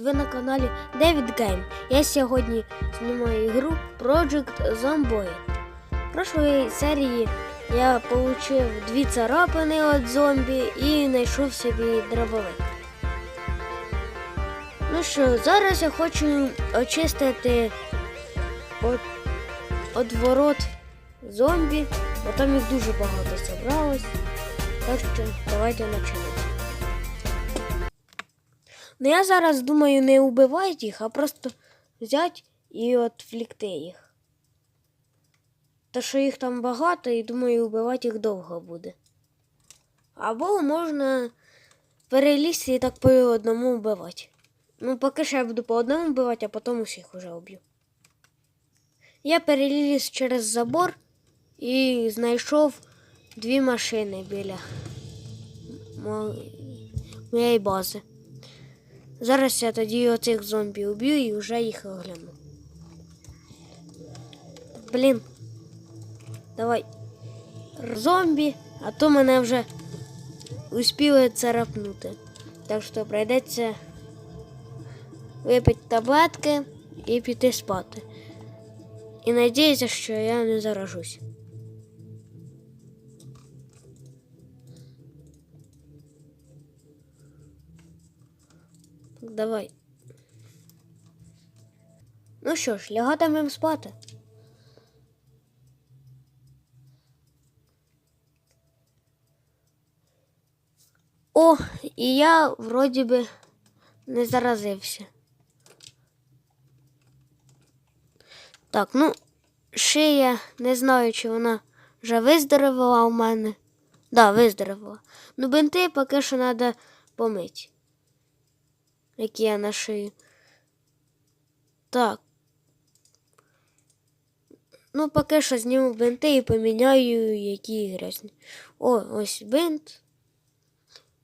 Ви на каналі David Game. Я сьогодні знімаю ігру Project Zomboid. В прошлої серії я отримав дві царапини від зомбі і знайшов собі дробовик. Ну що, зараз я хочу очистити от, зомбі, бо там їх дуже багато зібралось. Так що давайте починати. Ну я зараз думаю не убивати їх, а просто взяти і відвлікти їх. Та що їх там багато і думаю, убивати їх довго буде. Або можна перелізти і так по одному вбивати. Ну, поки що я буду по одному вбивати, а потім усіх уже уб'ю. Я переліз через забор і знайшов дві машини біля мо- моєї бази. Зараз я тоді оцих зомбі уб'ю і вже їх огляну. Блін. Давай. Р- Зомбі, а то мене вже успіли царапнути. Так що прийдеться випити таблетки і піти спати. І надіюся, що я не заражусь. Давай. Ну що ж, лягатимем спати. О, і я вроді би не заразився. Так, ну, шия, не знаю, чи вона вже виздоровила у мене. Да, виздоровила. Ну, бинти поки що треба помити які я на шию. Так. Ну, поки що зніму бинти і поміняю, які грязні. О, ось бинт.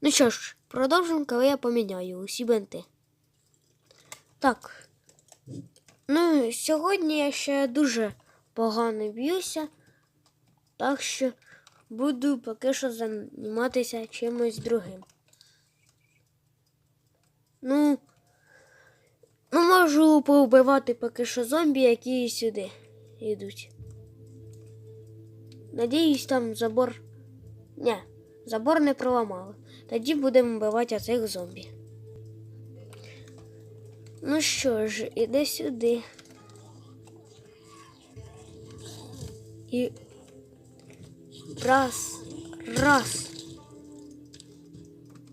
Ну що ж, продовжимо, коли я поміняю усі бинти. Так. Ну, сьогодні я ще дуже погано б'юся, так що буду поки що займатися чимось другим. Ну, ну можу повбивати поки що зомбі, які сюди йдуть. Надіюсь, там забор. Ні, забор не проламали. Тоді будемо вбивати цих зомбі. Ну що ж, іди сюди. І раз, раз.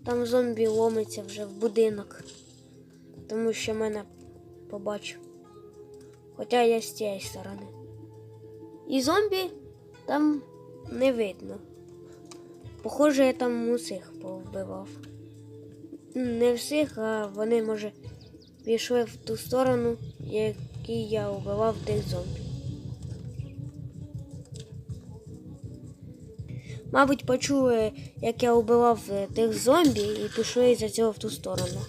Там зомбі ломиться вже в будинок, тому що мене побачив. Хоча я з цієї сторони. І зомбі там не видно. Похоже, я там усіх повбивав. Не всіх, а вони, може, пішли в ту сторону, якій я вбивав тих зомбі. Мабуть, почули, як я вбивав е, тих зомбі і пішли за цього в ту сторону.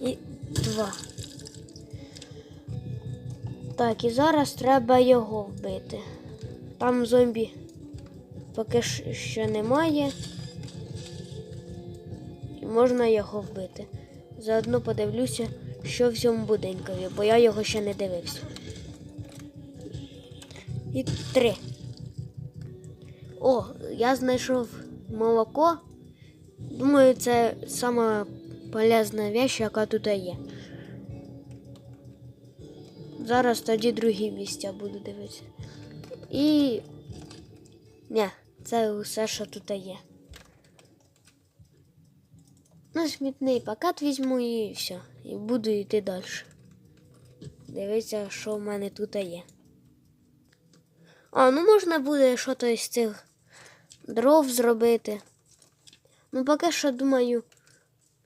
І два. Так, і зараз треба його вбити. Там зомбі поки що немає. І можна його вбити. Заодно подивлюся, що в цьому будинкові, бо я його ще не дивився. І три. О, я знайшов молоко. Думаю, це сама полезна вещь, яка тут є. Зараз тоді другі місця буду дивитися. І. Ні, це усе, що тут є. Ну, смітний пакет візьму і все. І буду йти далі. Дивитися, що в мене тут є. А, ну можна буде щось з цих дров зробити. Ну, поки що думаю,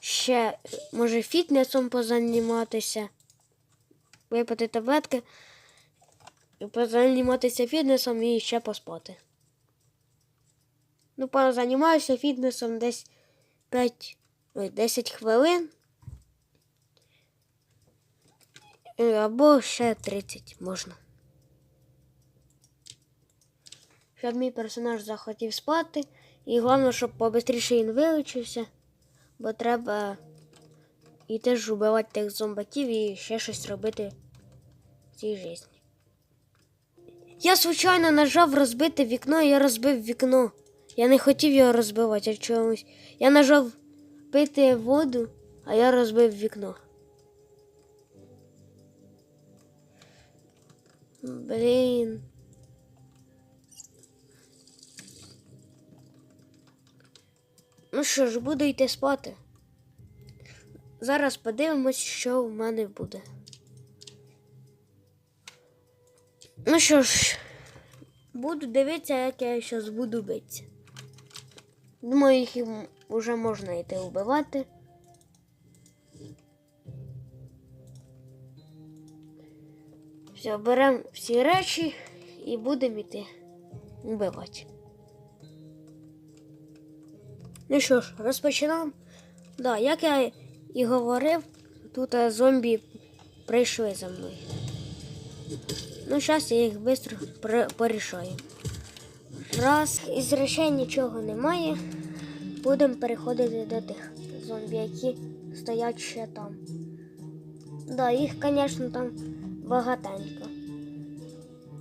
ще може фітнесом позаніматися. Випити таблетки, позаніматися фітнесом і ще поспати. Ну, позанімаюся фітнесом десь 5, ой, 10 хвилин. Або ще 30 можна. Щоб мій персонаж захотів спати. І головне, щоб побистріше він вилучився. Бо треба і теж вбивати тих зомбаків і ще щось робити в цій житті. Я случайно нажав розбити вікно, і я розбив вікно. Я не хотів його розбивати а чомусь. Я нажав пити воду, а я розбив вікно. Блін. Ну що ж, буду йти спати. Зараз подивимось, що в мене буде. Ну що ж, буду дивитися, як я зараз буду битися. Думаю, їх вже можна йти вбивати. Все, беремо всі речі і будемо йти вбивати. Ну що ж, розпочинаємо. Да, як я і говорив, тут е, зомбі прийшли за мною. Ну, зараз я їх швидко порішаю. Раз із речей нічого немає, будемо переходити до тих зомбі, які стоять ще там. Да, їх, звісно, там багатенько.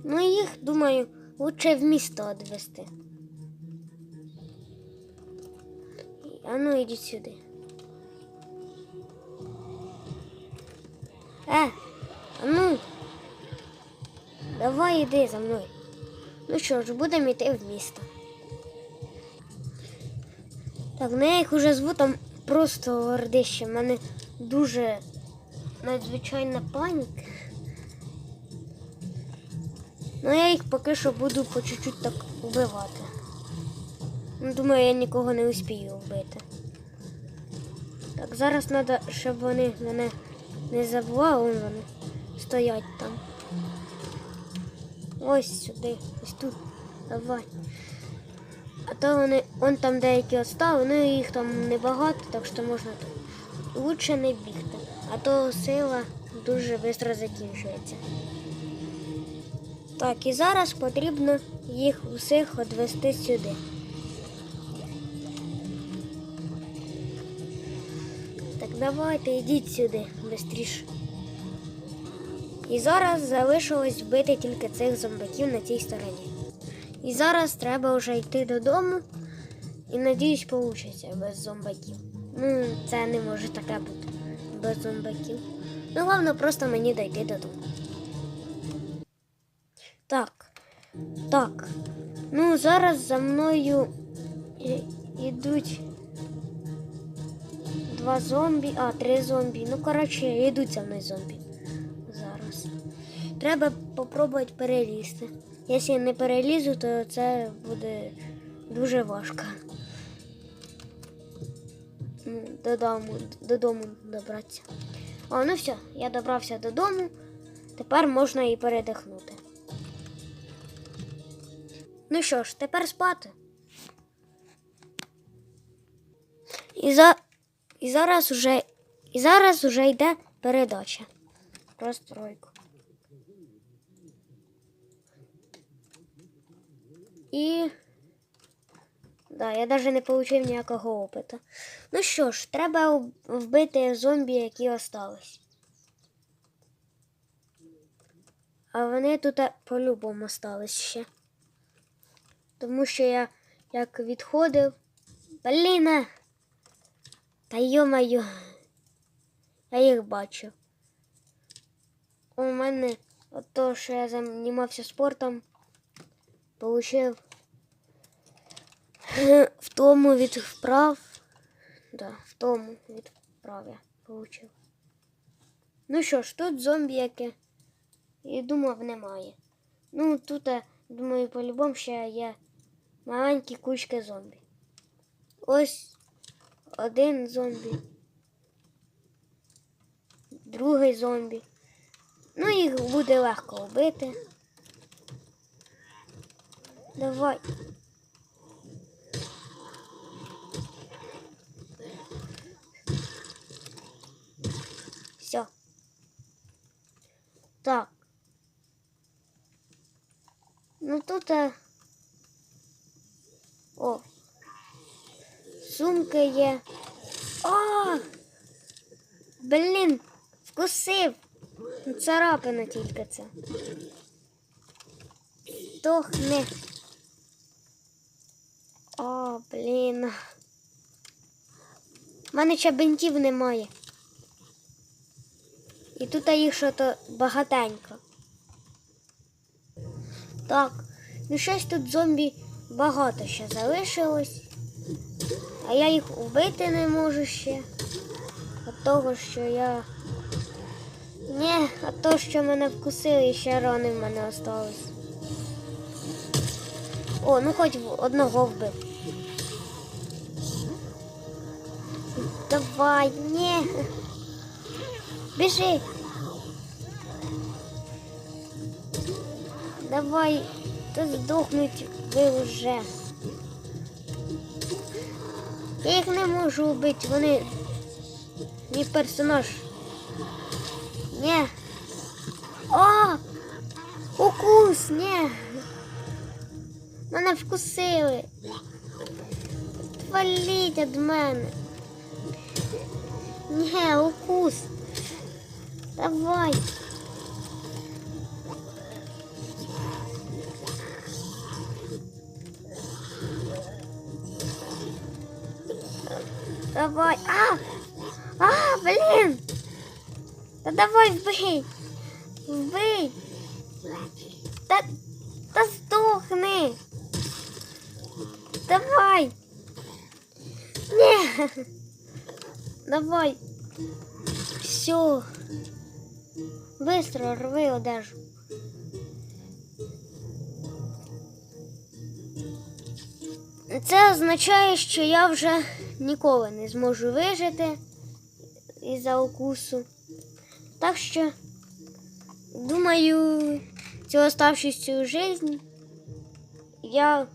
Ну, їх, думаю, лучше в місто відвести. А ну ідіть сюди. Е, а ну. Давай іди за мною. Ну що ж, будемо йти в місто. Так, ну я їх уже зву там просто гордище. У мене дуже надзвичайна паніка. Ну я їх поки що буду по чуть-чуть так вбивати. Ну, думаю, я нікого не успію вбити. Так, зараз треба, щоб вони мене не забували, Вон вони стоять там. Ось сюди, ось тут. Давай. А то вони, он там деякі остали, ну їх там небагато, так що можна тут. Лучше не бігти, а то сила дуже швидко закінчується. Так, і зараз потрібно їх усіх відвести сюди. Давайте йдіть сюди швидше. І зараз залишилось вбити тільки цих зомбаків на цій стороні. І зараз треба вже йти додому. І надіюсь, вийде без зомбаків. Ну, це не може таке бути без зомбаків. Ну, головне просто мені дойти додому. Так. Так. Ну, зараз за мною і- йдуть два зомбі, а, три зомбі. Ну, коротше, йдуть за мною зомбі. Зараз. Треба попробувати перелізти. Якщо я не перелізу, то це буде дуже важко. Додому, додому добратися. О, ну все, я добрався додому. Тепер можна і передихнути. Ну що ж, тепер спати. І, за... і зараз уже і зараз уже йде передача. Розстройку. І. Да, я навіть не отримав ніякого опиту. Ну що ж, треба вбити зомбі, які остались. А вони тут е, по-любому остались ще. Тому що я як відходив. Блін! Та йо-моє. Я їх бачу. У мене от то, що я займався спортом, получив в тому від вправ. Да, в тому від вправ я получив. Ну що ж, тут зомбі яке. І думав, немає. Ну, тут, думаю, по-любому ще є маленькі кучки зомбі. Ось один зомбі. Другий зомбі. Ну, їх буде легко вбити. Давай. Все. Так. Ну тут. е, О. Сумки є. О! Блін, вкусив. Царапина тільки це. Тохне. О, блін. У мене ще бинтів немає. І тут їх що то багатенько. Так, ну щось тут зомбі багато ще залишилось. А я їх убити не можу ще. От того, що я. Ні, а то, що мене вкусили, ще рани в мене остались. О, ну хоч одного вбив. Давай, ні. Біжи. Давай, та здохнуть ви вже. Я їх не можу вбити, вони. Мій персонаж. Ні. О! Укус, ні. Мене вкусили. Валіть від мене. Ні, укус. Давай. Давай. А! А, блин! Да давай вбий! Вбий! Та, та здохни! Давай! Ні! Давай! Все! Быстро рви одежу. Це означає, що я вже ніколи не зможу вижити із-за укусу. Так що, думаю, цю оставшуюся жизнь я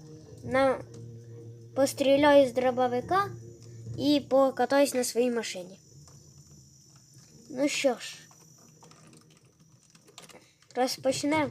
на... постріляю з дробовика і покатаюсь на своїй машині. Ну що ж, розпочнемо.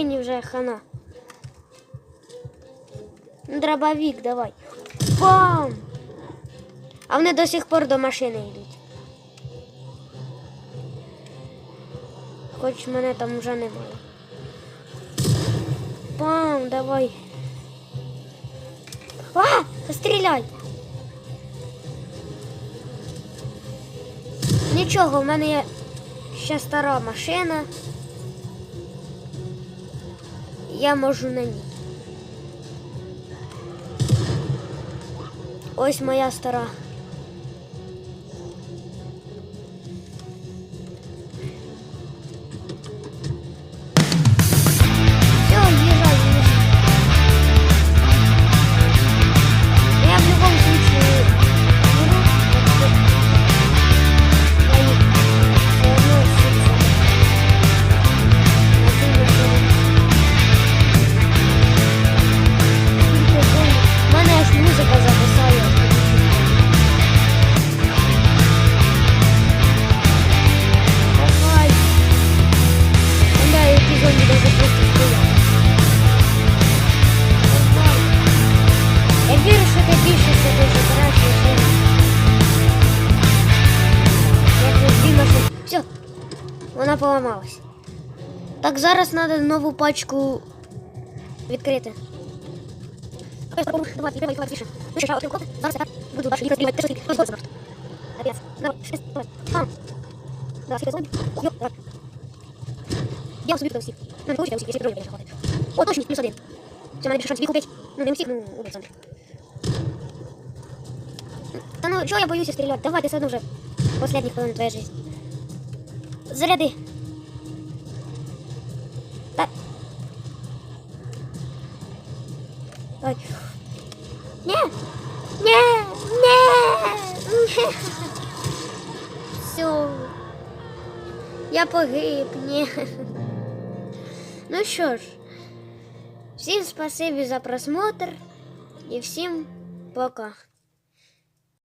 Машині вже хана. Ну, Дробовик, давай. Бам! А вони до сих пор до машини йдуть. Хоч мене там вже немає. Бам, давай. А! Стріляй! Нічого, в мене є ще стара машина. Я можу на ній. Ось моя стара. Зламалась. Так, зараз треба нову пачку відкрити. Давай, давай, давай, давай, тише. Ну, ще один ход. Зараз я буду далі розбивати. Ти що, ти? Ось, Капець. Давай, шесть, давай. Там. Давай, скільки зомбі? Йоп, давай. Я собі тут всіх. Ну, не получите всіх, якщо дроні, конечно, хватить. О, точно, плюс один. Все, надо більше шанс віку убить. Ну, не всіх, ну, убить зомбі. Та ну, чого я боюся стріляти? Давай, ти все одно вже последніх хвилин твоєї житті. Заряди. Ой. Не! Не! Не! Все. Я погиб, ні. Ну що ж, всім спасибі за просмотр і всім пока.